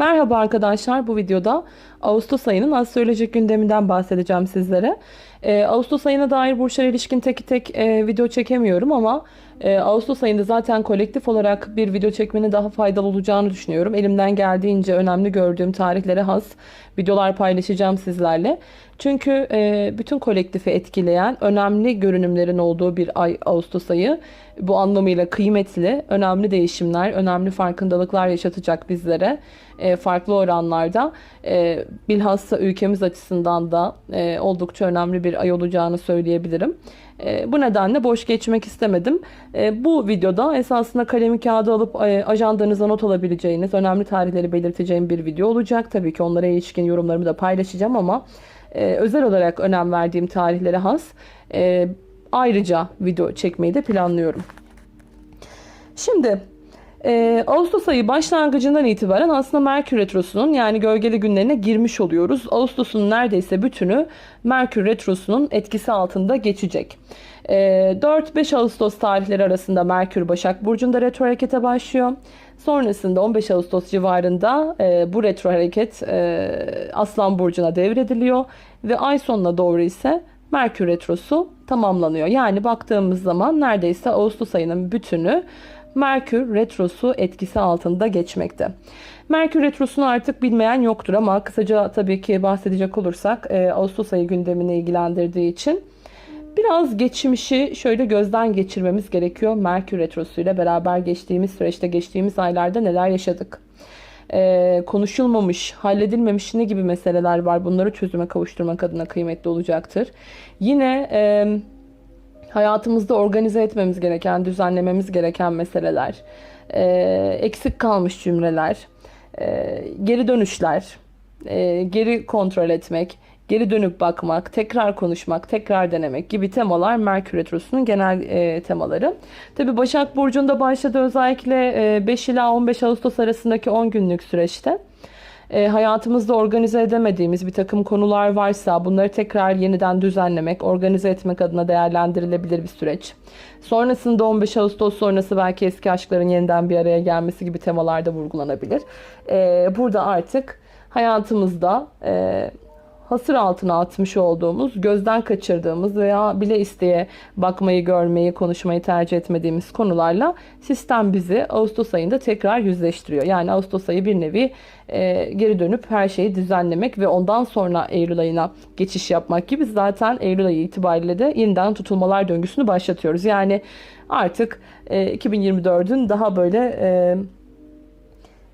Merhaba arkadaşlar bu videoda Ağustos ayının astrolojik gündeminden bahsedeceğim sizlere. Ee, Ağustos ayına dair burçlara ilişkin tek tek e, video çekemiyorum ama e, Ağustos ayında zaten kolektif olarak bir video çekmenin daha faydalı olacağını düşünüyorum. Elimden geldiğince önemli gördüğüm tarihlere has videolar paylaşacağım sizlerle. Çünkü e, bütün kolektifi etkileyen önemli görünümlerin olduğu bir ay Ağustos ayı. Bu anlamıyla kıymetli, önemli değişimler, önemli farkındalıklar yaşatacak bizlere e, farklı oranlarda. E, bilhassa ülkemiz açısından da e, oldukça önemli bir ay olacağını söyleyebilirim. E, bu nedenle boş geçmek istemedim. E, bu videoda esasında kalemi kağıdı alıp e, ajandanıza not alabileceğiniz önemli tarihleri belirteceğim bir video olacak. Tabii ki onlara ilişkin yorumlarımı da paylaşacağım ama e, özel olarak önem verdiğim tarihlere has e, ayrıca video çekmeyi de planlıyorum. Şimdi e, Ağustos ayı başlangıcından itibaren aslında Merkür Retrosu'nun yani gölgeli günlerine girmiş oluyoruz. Ağustos'un neredeyse bütünü Merkür Retrosu'nun etkisi altında geçecek. E, 4-5 Ağustos tarihleri arasında Merkür Başak Burcu'nda retro harekete başlıyor. Sonrasında 15 Ağustos civarında e, bu retro hareket e, Aslan Burcu'na devrediliyor ve ay sonuna doğru ise Merkür Retrosu tamamlanıyor. Yani baktığımız zaman neredeyse Ağustos ayının bütünü Merkür Retrosu etkisi altında geçmekte. Merkür Retrosu'nu artık bilmeyen yoktur ama kısaca tabii ki bahsedecek olursak e, Ağustos ayı gündemini ilgilendirdiği için biraz geçmişi şöyle gözden geçirmemiz gerekiyor. Merkür Retrosu ile beraber geçtiğimiz süreçte geçtiğimiz aylarda neler yaşadık? Ee, konuşulmamış, halledilmemiş ne gibi meseleler var? Bunları çözüme kavuşturmak adına kıymetli olacaktır. Yine e, hayatımızda organize etmemiz gereken, düzenlememiz gereken meseleler, e, eksik kalmış cümleler, e, geri dönüşler, e, geri kontrol etmek, geri dönüp bakmak, tekrar konuşmak, tekrar denemek gibi temalar Merkür Retrosu'nun genel e, temaları. Tabi Başak Burcu'nda başladı özellikle e, 5 ila 15 Ağustos arasındaki 10 günlük süreçte e, hayatımızda organize edemediğimiz bir takım konular varsa bunları tekrar yeniden düzenlemek, organize etmek adına değerlendirilebilir bir süreç. Sonrasında 15 Ağustos sonrası belki eski aşkların yeniden bir araya gelmesi gibi temalarda vurgulanabilir. E, burada artık hayatımızda e, hasır altına atmış olduğumuz, gözden kaçırdığımız veya bile isteye bakmayı, görmeyi, konuşmayı tercih etmediğimiz konularla sistem bizi Ağustos ayında tekrar yüzleştiriyor. Yani Ağustos ayı bir nevi e, geri dönüp her şeyi düzenlemek ve ondan sonra Eylül ayına geçiş yapmak gibi zaten Eylül ayı itibariyle de yeniden tutulmalar döngüsünü başlatıyoruz. Yani artık e, 2024'ün daha böyle e,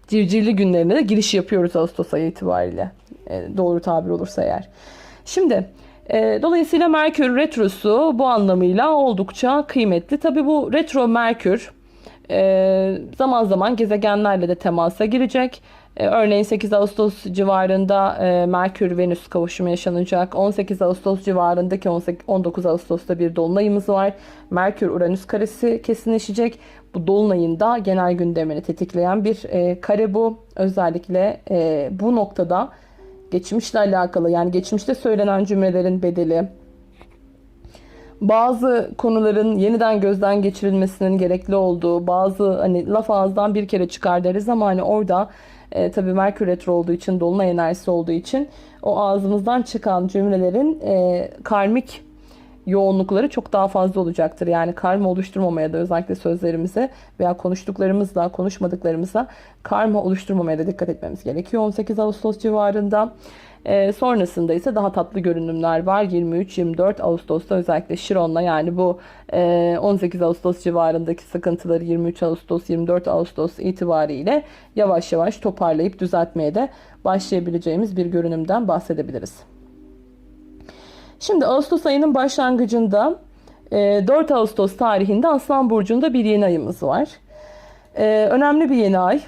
civcivli günlerine de giriş yapıyoruz Ağustos ayı itibariyle. E, doğru tabir olursa eğer. Şimdi e, dolayısıyla Merkür Retrosu bu anlamıyla oldukça kıymetli. Tabi bu retro Merkür e, zaman zaman gezegenlerle de temasa girecek. E, örneğin 8 Ağustos civarında e, Merkür-Venüs kavuşumu yaşanacak. 18 Ağustos civarındaki 18, 19 Ağustos'ta bir dolunayımız var. Merkür-Uranüs karesi kesinleşecek. Bu dolunayın da genel gündemini tetikleyen bir e, kare bu. Özellikle e, bu noktada geçmişle alakalı yani geçmişte söylenen cümlelerin bedeli, bazı konuların yeniden gözden geçirilmesinin gerekli olduğu, bazı hani laf ağızdan bir kere çıkar deriz ama hani orada e, tabii Merkür Retro olduğu için, Dolunay enerjisi olduğu için o ağzımızdan çıkan cümlelerin e, karmik yoğunlukları çok daha fazla olacaktır. Yani karma oluşturmamaya da özellikle sözlerimize veya konuştuklarımızla, konuşmadıklarımıza karma oluşturmamaya da dikkat etmemiz gerekiyor. 18 Ağustos civarında. E, sonrasında ise daha tatlı görünümler var. 23-24 Ağustos'ta özellikle Şiron'la yani bu e, 18 Ağustos civarındaki sıkıntıları 23 Ağustos 24 Ağustos itibariyle yavaş yavaş toparlayıp düzeltmeye de başlayabileceğimiz bir görünümden bahsedebiliriz. Şimdi Ağustos ayının başlangıcında 4 e, Ağustos tarihinde Aslan Burcu'nda bir yeni ayımız var. E, önemli bir yeni ay.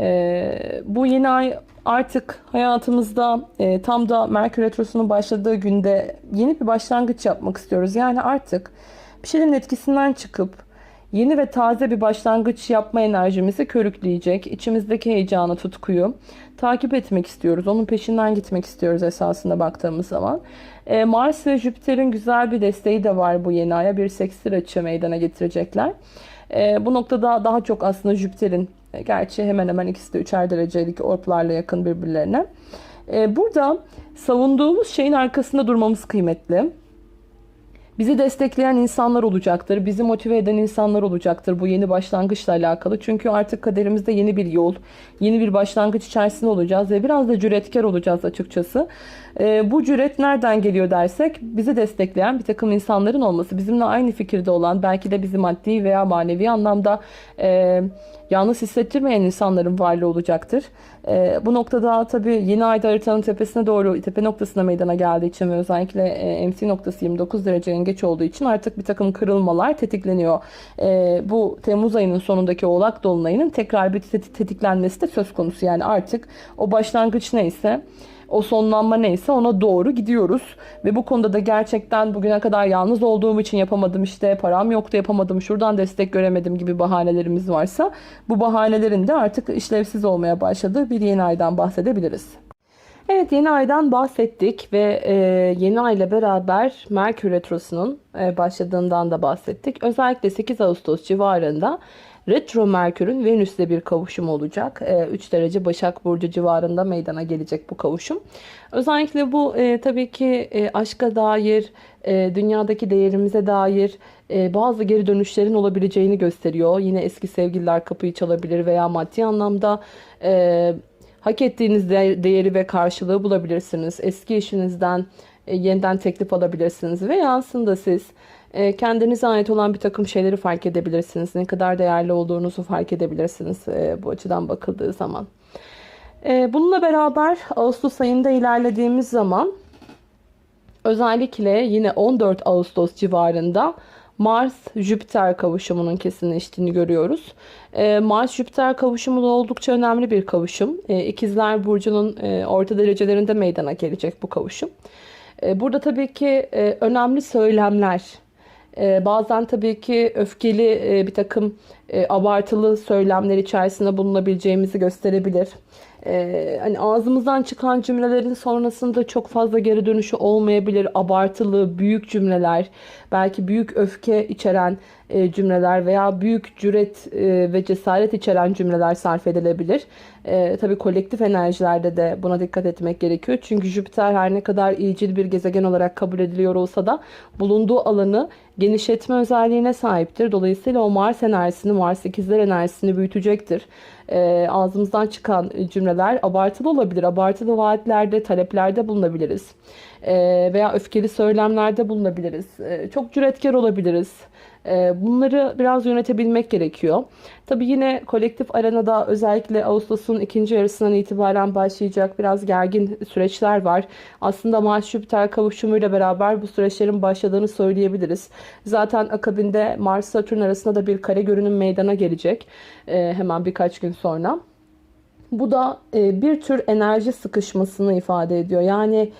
E, bu yeni ay artık hayatımızda tam da Merkür Retrosu'nun başladığı günde yeni bir başlangıç yapmak istiyoruz. Yani artık bir şeylerin etkisinden çıkıp yeni ve taze bir başlangıç yapma enerjimizi körükleyecek. İçimizdeki heyecanı, tutkuyu takip etmek istiyoruz. Onun peşinden gitmek istiyoruz esasında baktığımız zaman. E, Mars ve Jüpiter'in güzel bir desteği de var bu yeni aya. Bir sekstil açı meydana getirecekler. E, bu noktada daha çok aslında Jüpiter'in E, Gerçi hemen hemen ikisi de üçer derecelik orplarla yakın birbirlerine. E, Burada savunduğumuz şeyin arkasında durmamız kıymetli. Bizi destekleyen insanlar olacaktır. Bizi motive eden insanlar olacaktır bu yeni başlangıçla alakalı. Çünkü artık kaderimizde yeni bir yol, yeni bir başlangıç içerisinde olacağız ve biraz da cüretkar olacağız açıkçası. Ee, bu cüret nereden geliyor dersek bizi destekleyen bir takım insanların olması, bizimle aynı fikirde olan, belki de bizi maddi veya manevi anlamda e, yalnız hissettirmeyen insanların varlığı olacaktır. E, bu noktada tabii yeni ayda haritanın tepesine doğru, tepe noktasına meydana geldiği için ve özellikle e, MC noktası 29 derece geç olduğu için artık bir takım kırılmalar tetikleniyor. E, bu Temmuz ayının sonundaki Oğlak Dolunay'ının tekrar bir tet- tetiklenmesi de söz konusu. Yani artık o başlangıç neyse o sonlanma neyse ona doğru gidiyoruz. Ve bu konuda da gerçekten bugüne kadar yalnız olduğum için yapamadım işte param yoktu yapamadım şuradan destek göremedim gibi bahanelerimiz varsa bu bahanelerin de artık işlevsiz olmaya başladığı bir yeni aydan bahsedebiliriz. Evet yeni aydan bahsettik ve e, yeni ay ile beraber Merkür Retrosu'nun e, başladığından da bahsettik. Özellikle 8 Ağustos civarında Retro Merkür'ün Venüs'le bir kavuşum olacak. E, 3 derece Başak Burcu civarında meydana gelecek bu kavuşum. Özellikle bu e, tabii ki e, aşka dair, e, dünyadaki değerimize dair bazı geri dönüşlerin olabileceğini gösteriyor. Yine eski sevgililer kapıyı çalabilir veya maddi anlamda... E, hak ettiğiniz de- değeri ve karşılığı bulabilirsiniz. Eski eşinizden e, yeniden teklif alabilirsiniz veya aslında siz e, kendinize ait olan bir takım şeyleri fark edebilirsiniz. Ne kadar değerli olduğunuzu fark edebilirsiniz e, bu açıdan bakıldığı zaman. E, Bununla beraber Ağustos ayında ilerlediğimiz zaman özellikle yine 14 Ağustos civarında Mars-Jüpiter kavuşumunun kesinleştiğini görüyoruz. Ee, Mars-Jüpiter kavuşumu da oldukça önemli bir kavuşum. Ee, İkizler Burcu'nun e, orta derecelerinde meydana gelecek bu kavuşum. Ee, Burada tabii ki e, önemli söylemler, e, bazen tabii ki öfkeli e, bir takım e, abartılı söylemler içerisinde bulunabileceğimizi gösterebilir. E, hani ağzımızdan çıkan cümlelerin sonrasında çok fazla geri dönüşü olmayabilir. Abartılı, büyük cümleler, belki büyük öfke içeren e, cümleler veya büyük cüret e, ve cesaret içeren cümleler sarf edilebilir. E, tabii kolektif enerjilerde de buna dikkat etmek gerekiyor. Çünkü Jüpiter her ne kadar iyicil bir gezegen olarak kabul ediliyor olsa da bulunduğu alanı genişletme özelliğine sahiptir. Dolayısıyla o Mars enerjisini, Mars ikizler enerjisini büyütecektir. E, ağzımızdan çıkan cümleler abartılı olabilir. Abartılı vaatlerde, taleplerde bulunabiliriz. E, veya öfkeli söylemlerde bulunabiliriz. E, çok cüretkar olabiliriz. E, bunları biraz yönetebilmek gerekiyor. Tabii yine kolektif arenada özellikle Ağustos'un ikinci yarısından itibaren başlayacak biraz gergin süreçler var. Aslında Mars-Jüpiter kavuşumuyla beraber bu süreçlerin başladığını söyleyebiliriz. Zaten akabinde Mars-Satürn arasında da bir kare görünüm meydana gelecek e, hemen birkaç gün sonra. Bu da e, bir tür enerji sıkışmasını ifade ediyor. Yani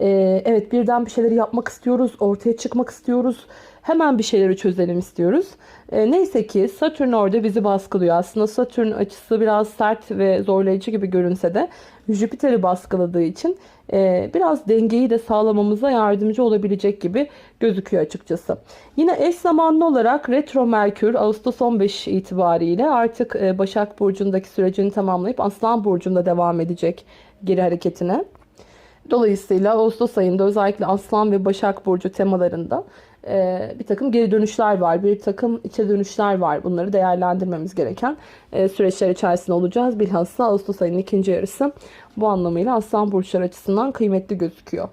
e, evet birden bir şeyleri yapmak istiyoruz, ortaya çıkmak istiyoruz. Hemen bir şeyleri çözelim istiyoruz. E, neyse ki Satürn orada bizi baskılıyor. Aslında Satürn açısı biraz sert ve zorlayıcı gibi görünse de Jüpiter'i baskıladığı için e, biraz dengeyi de sağlamamıza yardımcı olabilecek gibi gözüküyor açıkçası. Yine eş zamanlı olarak Retro Merkür Ağustos 15 itibariyle artık e, Başak Burcu'ndaki sürecini tamamlayıp Aslan Burcu'nda devam edecek geri hareketine. Dolayısıyla Ağustos ayında özellikle Aslan ve Başak Burcu temalarında e, bir takım geri dönüşler var. Bir takım içe dönüşler var. Bunları değerlendirmemiz gereken e, süreçler içerisinde olacağız. Bilhassa Ağustos ayının ikinci yarısı bu anlamıyla Aslan Burçları açısından kıymetli gözüküyor.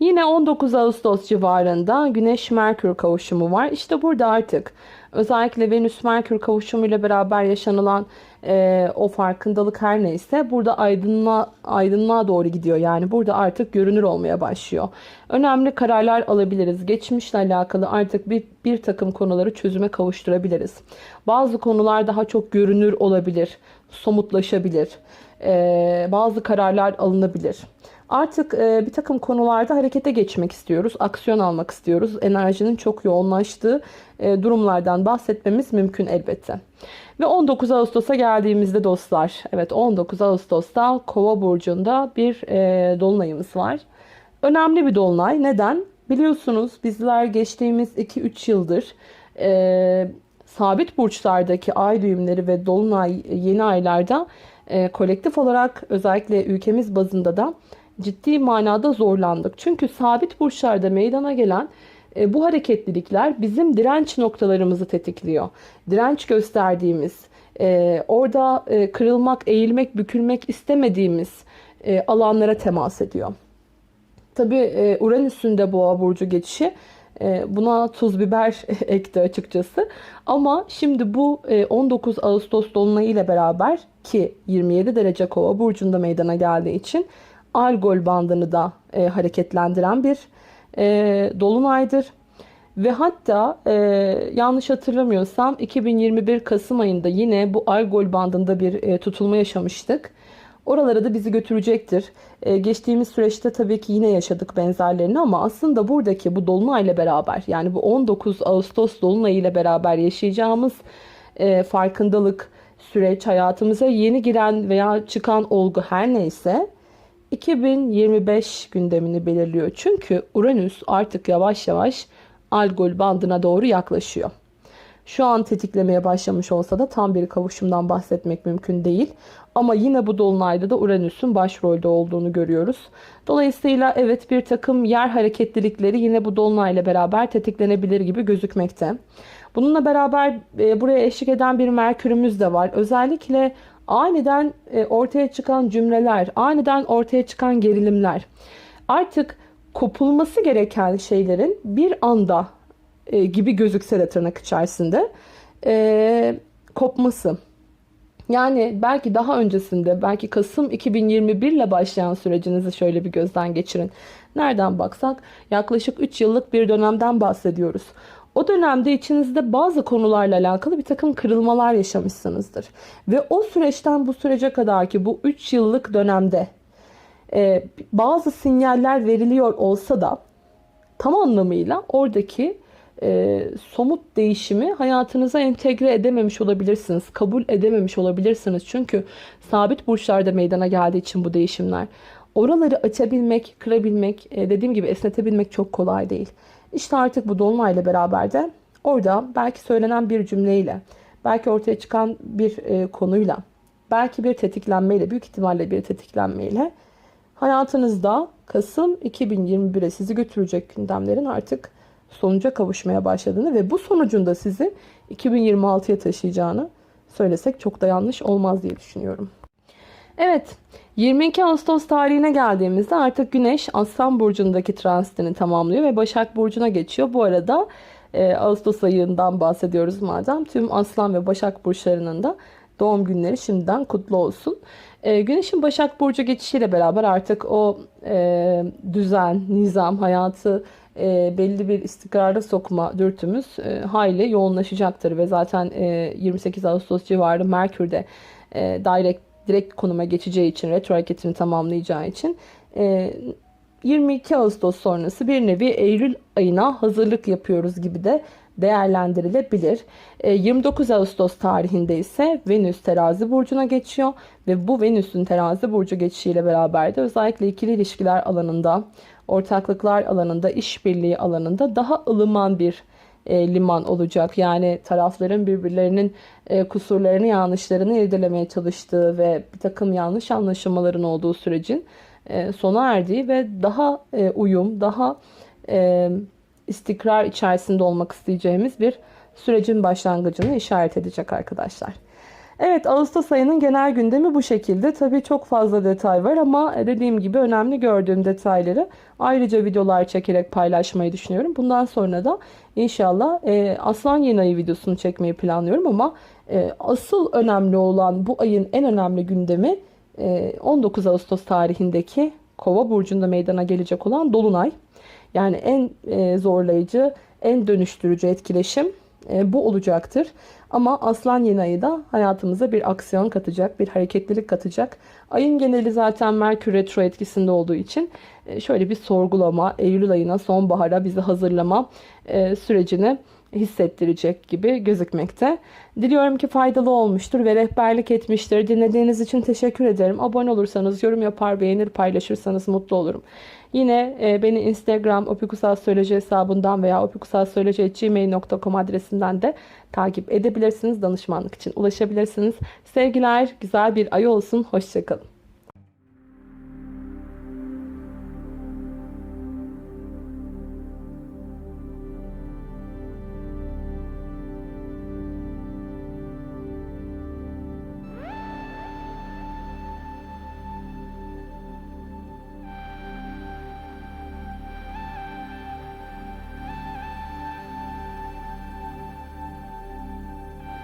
Yine 19 Ağustos civarında Güneş-Merkür kavuşumu var. İşte burada artık özellikle Venüs-Merkür kavuşumuyla beraber yaşanılan e, o farkındalık her neyse burada aydınlığa, aydınlığa doğru gidiyor. Yani burada artık görünür olmaya başlıyor. Önemli kararlar alabiliriz. Geçmişle alakalı artık bir, bir takım konuları çözüme kavuşturabiliriz. Bazı konular daha çok görünür olabilir, somutlaşabilir. E, bazı kararlar alınabilir. Artık e, bir takım konularda harekete geçmek istiyoruz, aksiyon almak istiyoruz. Enerjinin çok yoğunlaştığı e, durumlardan bahsetmemiz mümkün elbette. Ve 19 Ağustos'a geldiğimizde dostlar, evet 19 Ağustos'ta Kova burcunda bir e, dolunayımız var. Önemli bir dolunay. Neden? Biliyorsunuz bizler geçtiğimiz 2-3 yıldır e, sabit burçlardaki ay düğümleri ve dolunay yeni aylarda e, kolektif olarak özellikle ülkemiz bazında da ciddi manada zorlandık. Çünkü sabit burçlarda meydana gelen e, bu hareketlilikler bizim direnç noktalarımızı tetikliyor. Direnç gösterdiğimiz, e, orada e, kırılmak, eğilmek, bükülmek istemediğimiz alanlara temas ediyor. Tabi e, Uranüs'ün de boğa burcu geçişi buna tuz biber ekti açıkçası. Ama şimdi bu e, 19 Ağustos dolunayı ile beraber ki 27 derece kova burcunda meydana geldiği için Algol bandını da e, hareketlendiren bir e, dolunaydır. Ve hatta e, yanlış hatırlamıyorsam 2021 Kasım ayında yine bu Algol bandında bir e, tutulma yaşamıştık. Oralara da bizi götürecektir. Ee, geçtiğimiz süreçte tabii ki yine yaşadık benzerlerini ama aslında buradaki bu dolunay ile beraber yani bu 19 Ağustos dolunay ile beraber yaşayacağımız e, farkındalık süreç hayatımıza yeni giren veya çıkan olgu her neyse 2025 gündemini belirliyor. Çünkü Uranüs artık yavaş yavaş Algol bandına doğru yaklaşıyor. Şu an tetiklemeye başlamış olsa da tam bir kavuşumdan bahsetmek mümkün değil. Ama yine bu dolunayda da Uranüs'ün başrolde olduğunu görüyoruz. Dolayısıyla evet bir takım yer hareketlilikleri yine bu dolunayla beraber tetiklenebilir gibi gözükmekte. Bununla beraber e, buraya eşlik eden bir Merkürümüz de var. Özellikle aniden e, ortaya çıkan cümleler, aniden ortaya çıkan gerilimler. Artık kopulması gereken şeylerin bir anda e, gibi gözükse de tırnak içerisinde e, kopması. Yani belki daha öncesinde, belki Kasım 2021 ile başlayan sürecinizi şöyle bir gözden geçirin. Nereden baksak yaklaşık 3 yıllık bir dönemden bahsediyoruz. O dönemde içinizde bazı konularla alakalı bir takım kırılmalar yaşamışsınızdır. Ve o süreçten bu sürece kadar ki bu 3 yıllık dönemde e, bazı sinyaller veriliyor olsa da tam anlamıyla oradaki e, somut değişimi hayatınıza entegre edememiş olabilirsiniz. Kabul edememiş olabilirsiniz. Çünkü sabit burçlarda meydana geldiği için bu değişimler. Oraları açabilmek, kırabilmek, e, dediğim gibi esnetebilmek çok kolay değil. İşte artık bu dolunayla beraber de orada belki söylenen bir cümleyle, belki ortaya çıkan bir e, konuyla, belki bir tetiklenmeyle, büyük ihtimalle bir tetiklenmeyle hayatınızda Kasım 2021'e sizi götürecek gündemlerin artık sonuca kavuşmaya başladığını ve bu sonucunda sizi 2026'ya taşıyacağını söylesek çok da yanlış olmaz diye düşünüyorum. Evet, 22 Ağustos tarihine geldiğimizde artık Güneş Aslan Burcu'ndaki transitini tamamlıyor ve Başak Burcu'na geçiyor. Bu arada e, Ağustos ayından bahsediyoruz madem. Tüm Aslan ve Başak Burçlarının da doğum günleri şimdiden kutlu olsun. E, Güneş'in Başak Burcu geçişiyle beraber artık o e, düzen, nizam, hayatı e, belli bir istikrara sokma dürtümüz e, hayli yoğunlaşacaktır ve zaten e, 28 Ağustos civarı Merkür'de e, direkt direkt konuma geçeceği için retro hareketini tamamlayacağı için e, 22 Ağustos sonrası bir nevi Eylül ayına hazırlık yapıyoruz gibi de değerlendirilebilir. 29 Ağustos tarihinde ise Venüs terazi burcuna geçiyor ve bu Venüs'ün terazi burcu geçişiyle beraber de özellikle ikili ilişkiler alanında ortaklıklar alanında, işbirliği alanında daha ılıman bir e, liman olacak. Yani tarafların birbirlerinin e, kusurlarını, yanlışlarını irdelemeye çalıştığı ve bir takım yanlış anlaşılmaların olduğu sürecin e, sona erdiği ve daha e, uyum, daha e, istikrar içerisinde olmak isteyeceğimiz bir sürecin başlangıcını işaret edecek arkadaşlar. Evet Ağustos ayının genel gündemi bu şekilde. Tabii çok fazla detay var ama dediğim gibi önemli gördüğüm detayları ayrıca videolar çekerek paylaşmayı düşünüyorum. Bundan sonra da inşallah e, Aslan yeni ayı videosunu çekmeyi planlıyorum ama e, asıl önemli olan bu ayın en önemli gündemi e, 19 Ağustos tarihindeki Kova burcunda meydana gelecek olan Dolunay. Yani en e, zorlayıcı, en dönüştürücü etkileşim e, bu olacaktır. Ama aslan yeni ayı da hayatımıza bir aksiyon katacak, bir hareketlilik katacak. Ayın geneli zaten Merkür Retro etkisinde olduğu için e, şöyle bir sorgulama, Eylül ayına, sonbahara bizi hazırlama e, sürecini hissettirecek gibi gözükmekte. Diliyorum ki faydalı olmuştur ve rehberlik etmiştir. Dinlediğiniz için teşekkür ederim. Abone olursanız, yorum yapar, beğenir, paylaşırsanız mutlu olurum. Yine e, beni Instagram opikusalsöyleci hesabından veya opikusalsöyleci.gmail.com adresinden de takip edebilirsiniz. Danışmanlık için ulaşabilirsiniz. Sevgiler, güzel bir ay olsun. Hoşçakalın.